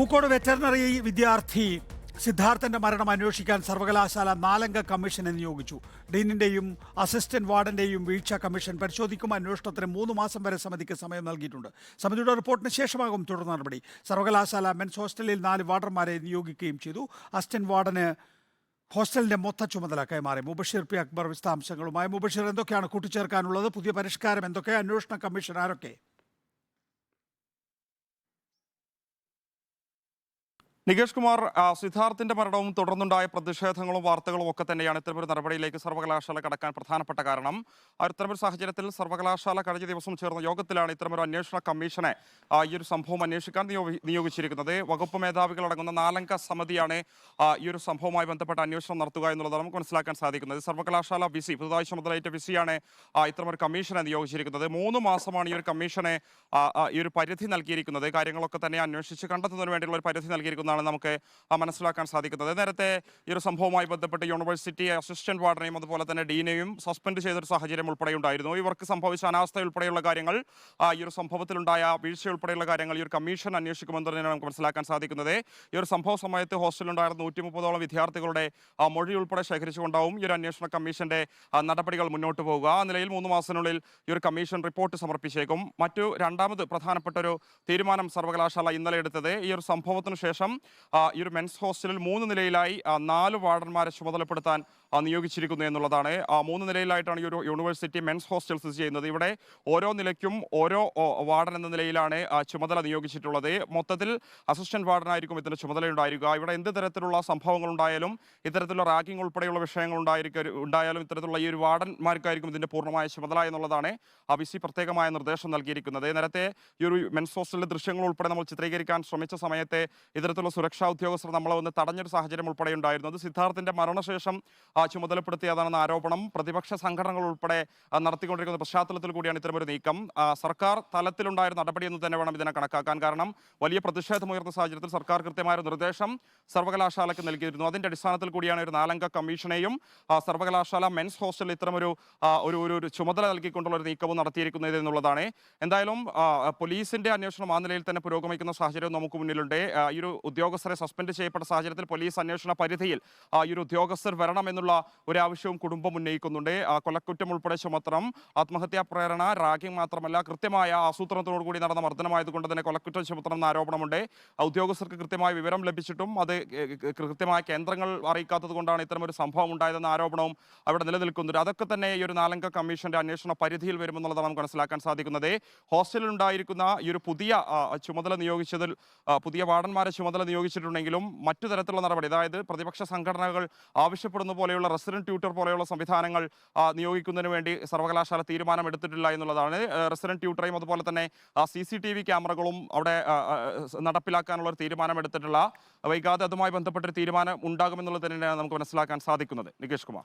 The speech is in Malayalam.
പൂക്കോട് വെറ്ററിനറി വിദ്യാർത്ഥി സിദ്ധാർത്ഥന്റെ മരണം അന്വേഷിക്കാൻ സർവകലാശാല നാലംഗ കമ്മീഷനെ നിയോഗിച്ചു. ഡീനിന്റെയും അസിസ്റ്റന്റ് വാർഡന്റെയും വീഴ്ച കമ്മീഷൻ പരിശോധിക്കും. അന്വേഷണത്തിന് മൂന്ന് മാസം വരെ സമിതിക്ക് സമയം നൽകിയിട്ടുണ്ട്. സമിതിയുടെ റിപ്പോർട്ടിന് ശേഷമാകും തുടർ നടപടി. സർവകലാശാല മെൻസ് ഹോസ്റ്റലിൽ നാല് വാർഡർമാരെ നിയോഗിക്കുകയും ചെയ്തു. അസിസ്റ്റന്റ് വാർഡന് ഹോസ്റ്റലിന്റെ മൊത്ത ചുമതല കൈമാറി. മുബഷീർ പി. അക്ബർ വിശദാംശങ്ങളുമായി. മുബഷീർ എന്തൊക്കെയാണ് കൂട്ടിച്ചേർക്കാനുള്ളത്? പുതിയ പരിഷ്കാരം എന്തൊക്കെ? അന്വേഷണ കമ്മീഷൻ ആരൊക്കെ? നികേഷ് കുമാർ സിദ്ധാർത്ഥിന്റെ മരണവും തുടർന്നുണ്ടായ പ്രതിഷേധങ്ങളും വാർത്തകളും ഒക്കെ തന്നെയാണ് ഇത്തരമൊരു നടപടിയിലേക്ക് സർവകലാശാല കടക്കാൻ പ്രധാനപ്പെട്ട കാരണം. ഇത്തരമൊരു സാഹചര്യത്തിൽ സർവകലാശാല കഴിഞ്ഞ ദിവസം ചേർന്ന യോഗത്തിലാണ് ഇത്തരമൊരു അന്വേഷണ കമ്മീഷനെ ഈ ഒരു സംഭവം അന്വേഷിക്കാൻ നിയോഗിച്ചിരിക്കുന്നത്. വകുപ്പ് മേധാവികൾ അടങ്ങുന്ന നാലംഗ സമിതിയാണ് ഈ ഒരു സംഭവവുമായി ബന്ധപ്പെട്ട അന്വേഷണം നടത്തുക എന്നുള്ളതാണ് നമുക്ക് മനസ്സിലാക്കാൻ സാധിക്കുന്നത്. സർവകലാശാല വിസി പുതുതായി ചുമതലയേറ്റ വിസിയാണ് ഇത്തരമൊരു കമ്മീഷനെ നിയോഗിച്ചിരിക്കുന്നത്. മൂന്ന് മാസമാണ് ഈ ഒരു കമ്മീഷനെ ഈ ഒരു പരിധി നൽകിയിരിക്കുന്നത്. കാര്യങ്ങളൊക്കെ തന്നെ അന്വേഷിച്ച് കണ്ടെത്തുന്നതിന് വേണ്ടിയുള്ള ഒരു പരിധി നൽകിയിരിക്കുന്നതാണ് നമുക്ക് മനസ്സിലാക്കാൻ സാധിക്കുന്നത്. നേരത്തെ ഈ ഒരു സംഭവവുമായി ബന്ധപ്പെട്ട് യൂണിവേഴ്സിറ്റി അസിസ്റ്റന്റ് വാർഡനെയും അതുപോലെ തന്നെ ഡീനെയും സസ്പെൻഡ് ചെയ്തൊരു സാഹചര്യം ഉൾപ്പെടെ ഉണ്ടായിരുന്നു ഇവർക്ക് സംഭവിച്ച അനാസ്ഥ ഉൾപ്പെടെയുള്ള കാര്യങ്ങൾ ഈ ഒരു സംഭവത്തിലുണ്ടായ വീഴ്ച ഉൾപ്പെടെയുള്ള കാര്യങ്ങൾ ഈ ഒരു കമ്മീഷൻ അന്വേഷിക്കുമെന്ന് തന്നെയാണ് നമുക്ക് മനസ്സിലാക്കാൻ സാധിക്കുന്നത്. ഈ ഒരു സംഭവ സമയത്ത് ഹോസ്റ്റലിലുണ്ടായിരുന്ന നൂറ്റി മുപ്പതോളം വിദ്യാർത്ഥികളുടെ മൊഴി ഉൾപ്പെടെ ശേഖരിച്ചുകൊണ്ടാവും ഈ ഒരു അന്വേഷണ കമ്മീഷന്റെ നടപടികൾ മുന്നോട്ട് പോവുക. ആ നിലയിൽ മൂന്ന് മാസത്തിനുള്ളിൽ ഈ ഒരു കമ്മീഷൻ റിപ്പോർട്ട് സമർപ്പിച്ചേക്കും. മറ്റു രണ്ടാമത് പ്രധാനപ്പെട്ട ഒരു തീരുമാനം സർവകലാശാല ഇന്നലെ എടുത്തത്. ഈ ഒരു സംഭവത്തിനു ശേഷം ഈ ഒരു മെൻസ് ഹോസ്റ്റലിൽ മൂന്ന് നിലയിലായി നാല് വാർഡന്മാരെ ചുമതലപ്പെടുത്താൻ നിയോഗിച്ചിരിക്കുന്നു എന്നുള്ളതാണ്. മൂന്ന് നിലയിലായിട്ടാണ് ഈ ഒരു യൂണിവേഴ്സിറ്റി മെൻസ് ഹോസ്റ്റൽ സ്ഥിതി ചെയ്യുന്നത്. ഇവിടെ ഓരോ നിലയ്ക്കും ഓരോ വാർഡൻ എന്ന നിലയിലാണ് ചുമതല നിയോഗിച്ചിട്ടുള്ളത്. മൊത്തത്തിൽ അസിസ്റ്റന്റ് വാർഡനായിരിക്കും ചുമതല ചുമതലയുണ്ടായിരിക്കുക. ഇവിടെ എന്ത് തരത്തിലുള്ള സംഭവങ്ങൾ ഉണ്ടായാലും ഇത്തരത്തിലുള്ള റാഗിംഗ് ഉൾപ്പെടെയുള്ള വിഷയങ്ങൾ ഉണ്ടായിരിക്കും ഉണ്ടായാലും ഇത്തരത്തിലുള്ള ഈ ഒരു വാർഡന്മാർക്കായിരിക്കും ഇതിന്റെ പൂർണമായ ചുമതല എന്നുള്ളതാണ് ആ വിസി പ്രത്യേകമായ നിർദ്ദേശം നൽകിയിരിക്കുന്നത്. നേരത്തെ ഈ ഒരു മെൻസ് ഹോസ്റ്റലിലെ ദൃശ്യങ്ങൾ ഉൾപ്പെടെ നമ്മൾ ചിത്രീകരിക്കാൻ ശ്രമിച്ച സമയത്തെ ഇത്തരത്തിലുള്ള സുരക്ഷാ ഉദ്യോഗസ്ഥർ നമ്മളെ വന്ന് തടഞ്ഞൊരു സാഹചര്യം ഉൾപ്പെടെ ഉണ്ടായിരുന്നു അത് സിദ്ധാർത്ഥിന്റെ മരണശേഷം ചുമതലപ്പെടുത്തിയതാണെന്ന ആരോപണം. പ്രതിപക്ഷ സംഘടനകൾ ഉൾപ്പെടെ നടത്തിക്കൊണ്ടിരിക്കുന്ന പശ്ചാത്തലത്തിൽ കൂടിയാണ് ഇത്തരമൊരു നീക്കം. സർക്കാർ തലത്തിലുണ്ടായിരുന്ന നടപടി എന്ന് തന്നെ വേണം ഇതിനെ കണക്കാക്കാൻ. കാരണം വലിയ പ്രതിഷേധമുയർന്ന സാഹചര്യത്തിൽ സർക്കാർ കൃത്യമായ നിർദ്ദേശം സർവകലാശാലയ്ക്ക് നൽകിയിരുന്നു. അതിന്റെ അടിസ്ഥാനത്തിൽ കൂടിയാണ് ഒരു നാലംഗ കമ്മീഷനെയും സർവകലാശാല മെൻസ് ഹോസ്റ്റലിൽ ഇത്തരമൊരു ഒരു ഒരു ചുമതല നൽകിക്കൊണ്ടുള്ള ഒരു നീക്കവും നടത്തിയിരിക്കുന്നത് എന്നുള്ളതാണ്. എന്തായാലും പോലീസിന്റെ അന്വേഷണം ആ നിലയിൽ തന്നെ പുരോഗമിക്കുന്ന സാഹചര്യം നമുക്ക് മുന്നിലുണ്ട്. ഈ ഒരു ഉദ്യോഗസ്ഥരെ സസ്പെൻഡ് ചെയ്യപ്പെട്ട സാഹചര്യത്തിൽ പോലീസ് അന്വേഷണ പരിധിയിൽ ഈ ഒരു ഉദ്യോഗസ്ഥർ വരണമെന്നുള്ള ഒരു ആവശ്യവും കുടുംബം ഉന്നയിക്കുന്നുണ്ട്. കൊലക്കുറ്റം ഉൾപ്പെടെ ചുമത്തണം ആത്മഹത്യാ പ്രേരണ റാഗിംഗ് മാത്രമല്ല കൃത്യമായ ആസൂത്രണത്തോടു കൂടി നടന്ന മർദ്ദനമായതുകൊണ്ട് തന്നെ കൊലക്കുറ്റം ചുമത്തണം എന്ന ആരോപണമുണ്ട്. ഉദ്യോഗസ്ഥർക്ക് കൃത്യമായ വിവരം ലഭിച്ചിട്ടും അത് കൃത്യമായ കേന്ദ്രങ്ങൾ അറിയിക്കാത്തത് കൊണ്ടാണ് ഇത്തരമൊരു സംഭവം ഉണ്ടായതെന്ന ആരോപണവും അവിടെ നിലനിൽക്കുന്നുണ്ട്. അതൊക്കെ തന്നെ ഈ ഒരു നാലംഗ കമ്മീഷന്റെ അന്വേഷണ പരിധിയിൽ വരുമെന്നുള്ളതാണ് നമുക്ക് മനസ്സിലാക്കാൻ സാധിക്കുന്നത്. ഹോസ്റ്റലിൽ ഉണ്ടായിരിക്കുന്ന ഈ ഒരു പുതിയ ചുമതല നിയോഗിച്ചതിൽ പുതിയ വാർഡന്മാരെ ചുമതല നിയോഗിച്ചിട്ടുണ്ടെങ്കിലും മറ്റു തരത്തിലുള്ള നടപടി അതായത് പ്രതിപക്ഷ സംഘടനകൾ ആവശ്യപ്പെടുന്ന പോലെയുള്ള റെസിഡന്റ് ട്യൂട്ടർ പോലെയുള്ള സംവിധാനങ്ങൾ നിയോഗിക്കുന്നതിന് വേണ്ടി സർവകലാശാല തീരുമാനം എടുത്തിട്ടില്ല എന്നുള്ളതാണ് റെസിഡന്റ് ട്യൂട്ടറേയും അതുപോലെ തന്നെ സി സി ടി വി ക്യാമറകളും അവിടെ നടപ്പിലാക്കാനുള്ള ഒരു തീരുമാനം എടുത്തിട്ടില്ല വൈകാതെ അതുമായി ബന്ധപ്പെട്ടൊരു തീരുമാനം ഉണ്ടാകുമെന്നുള്ളത് തന്നെയാണ് നമുക്ക് മനസ്സിലാക്കാൻ സാധിക്കുന്നത്. നികേഷ് കുമാർ.